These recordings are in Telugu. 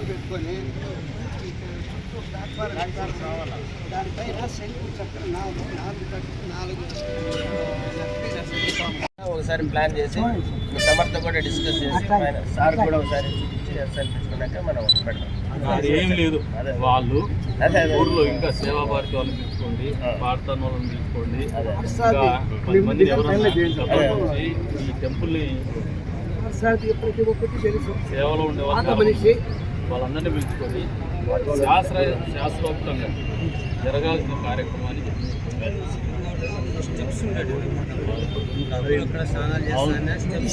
పెట్టుకొని దానిపైన నాలుగు ఒకసారి ప్లాన్ చేసి సమర్తో కూడా డిస్కస్ చేసి సార్ కూడా ఒకసారి సెల్ఫ్ మనం పెడతాం అది ఏం లేదు. వాళ్ళు ఊర్లో ఇంకా సేవా భారతి వాళ్ళని పిలుచుకోండి. పాడతాన్ వాళ్ళని. ఇంకా పది మంది చేసి ఈ టెంపుల్ని ప్రతి ఒక్కటి తెలుసు. సేవలో ఉండే పాత వాళ్ళు మనిషి. వాళ్ళందరినీ పిలుచుకొని శాస్త్ర శాస్త్రోక్తంగా జరగాల్సిన కార్యక్రమాన్ని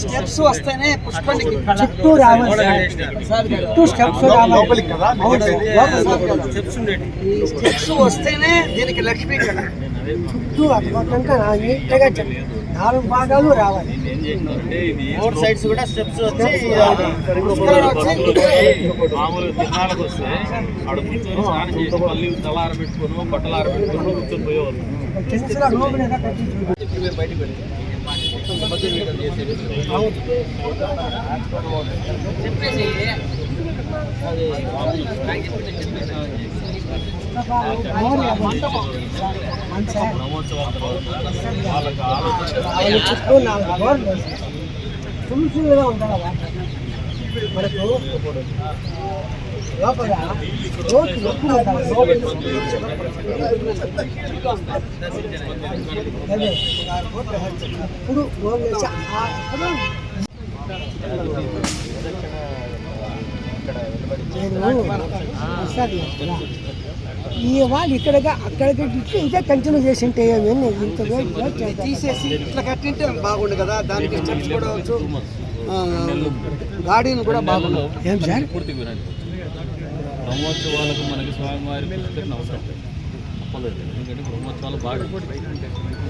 స్టెప్స్ వస్తేనే పుష్పనికి చుట్టూ రావాలి చుట్టూ స్టెప్స్ రావాలి. అవును, లోపల ఈ స్టెప్స్ వస్తేనే దీనికి లక్ష్మీ కళ చుట్టూ అటుపక్కంతా నీట్గా చెప్ప- నాలుగు భాగాలు రావాలి. ఫోర్ సైడ్స్ కూడా స్టెప్స్ వచ్చి మామూలు తిరణాలకు వస్తే ఆడ కూర్చొని స్నానం చేసి మళ్ళీ తల ఆరబెట్టుకోను బట్టలు ఆరబెట్టుకోను కూర్చొని పోయేవాళ్ళు. బయటకు వెళ్ళి చెప్పేసి ఫుల్గా ఉంటారు కదా మనకు లోపల రోడ్లు ఎక్కువ వేసి ఆ అప్పుడు నేను వస్తాను కదా. ఈ వాళ్ళు ఇక్కడ అక్కడికి ఇట్లా ఇంకా కంటిన్యూ చేసి ఉంటే ఏమి ఇంత. తీసేసి ఇట్లా కట్టింటే బాగుండు కదా దానికి స్టెప్స్ కూడా వచ్చు. గాడీని కూడా బాగుండు. ఏం సార్? పూర్తిగా వినండి బ్రహ్మోత్సవాలకు మనకి స్వామివారి పుస్తకం అవసరం తప్పలేదు. ఎందుకంటే బ్రహ్మోత్సవాలు బాగా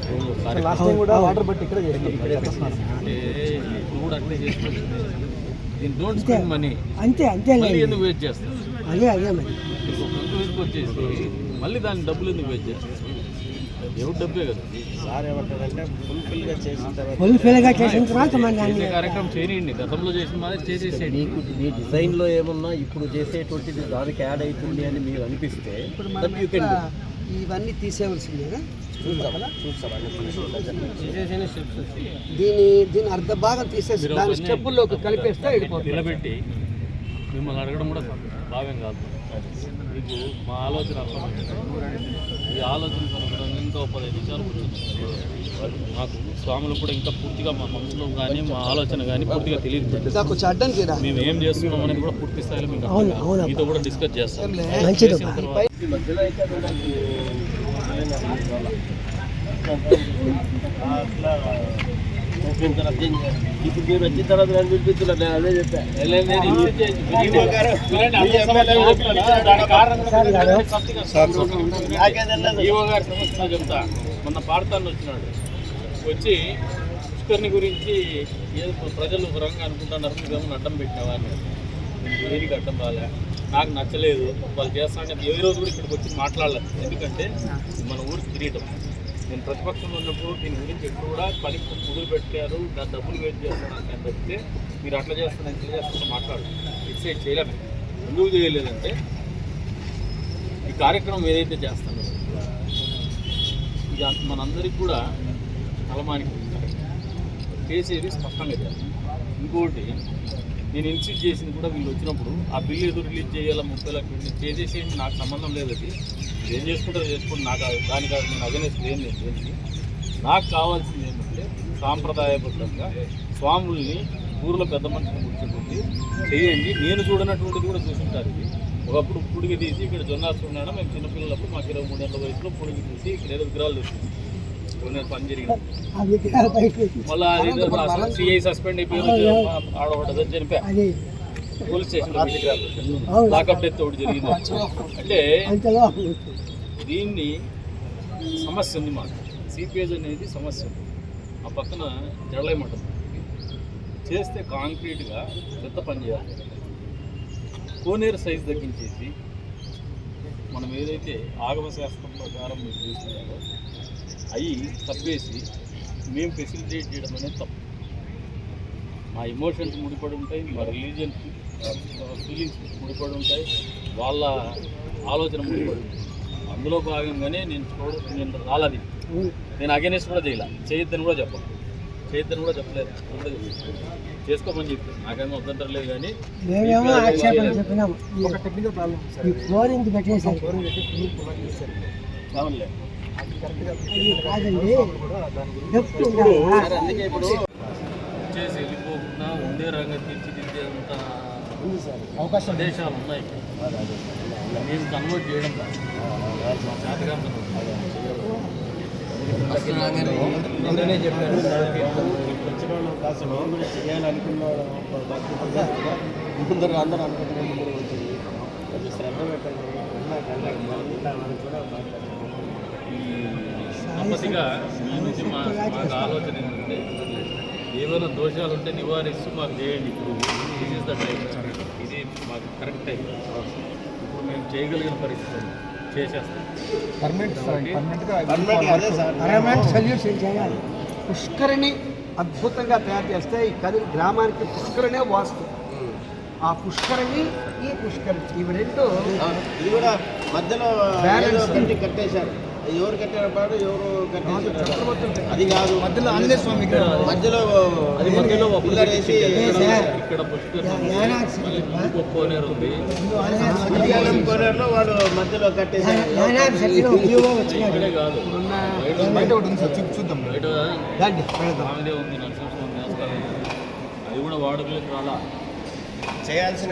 ఓ కార్యక్రమం కూడా వాటర్ బట్టి ఇక్కడ అంటే ఇప్పుడు కూడా అట్లే చేసుకోవచ్చు దీని డోంట్ స్పెండ్ మనీ అంతే అంతే. ఎందుకు వేస్ట్ అదే అదే మరి. వచ్చేసి మళ్ళీ దాని డబ్బులు ఎందుకు వేస్ట్ చేస్తారు దేవుడు డబ్బే కదా? సార్ ఏమంటారంటే ఫుల్ఫిల్గా చేసిన తర్వాత ఫుల్ ఫిల్గా చేసిన తర్వాత మన చేసే కార్యక్రమం చేయనియండి. గతంలో చేసిన మాదే చేసేసేయండి. మీకు మీ డిజైన్లో ఏమన్నా ఇప్పుడు చేసేటువంటిది దానికి యాడ్ అవుతుంది అని మీరు అనిపిస్తే. ఇవన్నీ తీసేవలసిందేనా దీని దీని అర్ధ భాగం తీసేసి దాని స్టెప్పుల్లోకి కలిపేస్తే వెళ్ళిపోతుంది. నిలబెట్టి మిమ్మల్ని అడగడం కూడా భావ్యం కాదు. మీకు మా ఆలోచన ఈ ఆలోచన కనుక ఇంకా ఒక పదిహేను నిమిషాలు కూర్చొని మాకు స్వాములు కూడా ఇంకా పూర్తిగా మా మనసులో కానీ మా ఆలోచన కానీ పూర్తిగా తెలియదు మేము ఏం చేస్తున్నాం అనేది కూడా పూర్తి స్థాయిలో మీకు. మీతో కూడా డిస్కస్ చేస్తాం ఏంలే. తర్వాత ఇప్పుడు మీరు వచ్చిన తర్వాత నన్ను పిలిపిస్తున్నారు నేను అదే చెప్పాను చెప్తా మొన్న పాడతాను వచ్చినాడు వచ్చి పుష్కర్ని గురించి ఏదో ప్రజలు వరంగా అనుకుంటున్నారు నువ్వేమో అడ్డం పెట్టినావా అని అడ్డం రాలే నాకు నచ్చలేదు వాళ్ళు చేస్తానే ఏ రోజు కూడా ఇక్కడికి వచ్చి మాట్లాడలేదు ఎందుకంటే మన ఊరు కిరీటం నేను ప్రతిపక్షంలో ఉన్నప్పుడు దీని గురించి ఎప్పుడు కూడా పని మొదలు పెట్టారు దాని డబ్బులు వేస్ట్ చేస్తాను అని చెప్తే మీరు అట్లా చేస్తాను ఇట్లా చేస్తాను మాట్లాడు ఇచ్చే చేయలేము. ఎందుకు చేయలేదంటే ఈ కార్యక్రమం ఏదైతే చేస్తానో ఇది అంత- మనందరికి కూడా తలమానికి చేసేది స్పష్టంగా చేయాలి ఇంకోటి నేను ఇన్సిస్ట్ చేసింది కూడా వీళ్ళు వచ్చినప్పుడు ఆ బిల్లు ఏదో రిలీజ్ చేయాలి ముప్పై లక్షలు చేసేసి నాకు సంబంధం లేదు అది. ఏం చేసుకుంటారో చేసుకోండి నాకు దానికి నేను అగనేసి ఏం లేదు దేనికి. నాకు కావాల్సింది ఏంటంటే సాంప్రదాయబద్ధంగా స్వాముల్ని ఊర్లో పెద్ద మనుషులు కూర్చోబెట్టి చేయండి నేను చూడనటువంటిది కూడా చూసుంటారు ఇది. ఒకప్పుడు పుడిగి తీసి ఇక్కడ జొన్నాసు ఉన్నాడు మేము చిన్నపిల్లలప్పుడు మాకు ఇరవై మూడేళ్ళ వయసులో పుడిగి తీసి ఇక్కడ ఏదో విగ్రహాలు తెచ్చుకున్నాం మళ్ళీ సిఐ సస్పెండ్ అయిపోయి పోలీస్ లాకప్ డెత్ ఒకటి జరిగింది. అంటే దీన్ని సమస్య ఉంది మాకు. సిపిఎస్ అనేది సమస్య ఉంది. ఆ పక్కన జడలేమంటుంది చేస్తే కాంక్రీట్గా పెద్ద పని చేయాలి. కోనేరు సైజ్ తగ్గించేసి మనం ఏదైతే ఆగమ శాస్త్రం ప్రకారం మీరు చూస్తున్నారో అవి తప్పేసి మేము ఫెసిలిటేట్ చేయడం అనేది తప్పు. మా ఎమోషన్స్ ముడిపడి ఉంటాయి మా రిలీజియన్ ఫీలింగ్స్ ముడిపడి ఉంటాయి వాళ్ళ ఆలోచన ముడిపడి ఉంటుంది. అందులో భాగంగానే నేను చూడ నేను రాలేదు. నేను అగేనెస్ట్ కూడా చేయలే. చేయొద్దని కూడా చెప్పను. చేయొద్దని కూడా చెప్పలేదు. కూడా చెప్పలేదు. చేసుకోమని చెప్పి. నాకేమో అభ్యంతరం లేదు. కానీ ఒక టెక్నికల్ ప్రాబ్లం చేసి వెళ్ళిపోకుండా ఉండే రంగం తీర్చిదిద్దేంత అవకాశం దేశాలు ఉన్నాయి మేము కన్వర్ట్ చేయడం కాదు. నిన్ననే చెప్పాను వచ్చిన వాళ్ళు కాస్త మేము కూడా చేయాలనుకున్న ముందర అందరూ అనుకుంటున్నాం వచ్చింది కొంచెం శ్రద్ధ పెట్టండి నెమ్మదిగా మీ నుంచి మా మాకు ఆలోచన ఏంటంటే ఏమైనా దోషాలు ఉంటే నివారిస్తూ మాకు చేయండి. ఇప్పుడు దిస్ ఇస్ ద టైం ఇది మాకు కరెక్ట్ టైం. ఇప్పుడు మేము చేయగలిగిన పరిస్థితి. చేసేస్తాం. పర్మనెంట్ అదే సార్. పర్మనెంట్ సొల్యూషన్ చేయాలి. పుష్కరిణి అద్భుతంగా తయారు చేస్తే ఈ కది గ్రామానికి పుష్కరణే వాస్తు. ఆ పుష్కరిణి ఈ పుష్కరిణి ఇవి రెండు అవును. ఇది కూడా మధ్యలో కట్టేశారు. ఎవరు కట్టారు పాడు ఎవరు అది కాదు. మధ్యలో ఆంజనేయ స్వామి. మధ్యలో అది మధ్యలో పిల్లర్ వేసి ఇక్కడ కోనేరు ఉంది. కోనేరులో వాళ్ళు మధ్యలో కాదు. బయట ఒకటి ఉంది సార్. చూ- చూద్దాం బయట ఉంది. అది కూడా వాడుకలోకి రాలా? చేయాల్సిన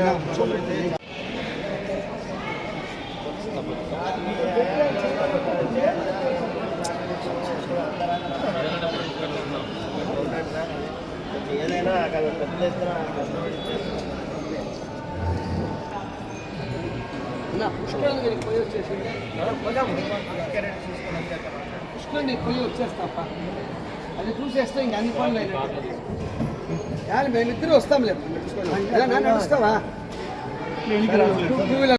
ఏదైనా అక్కడ పెద్ద ఎత్తున కష్టపడి నా పుష్కరం పోయి వచ్చేసి పుష్కరం నీకు పోయి వచ్చేస్తాపా అది చూసేస్తే ఇంక అన్ని పనులు అయినట్టు మేమిద్దరు వస్తాం లేదు నడుస్తావా టూ వీలర్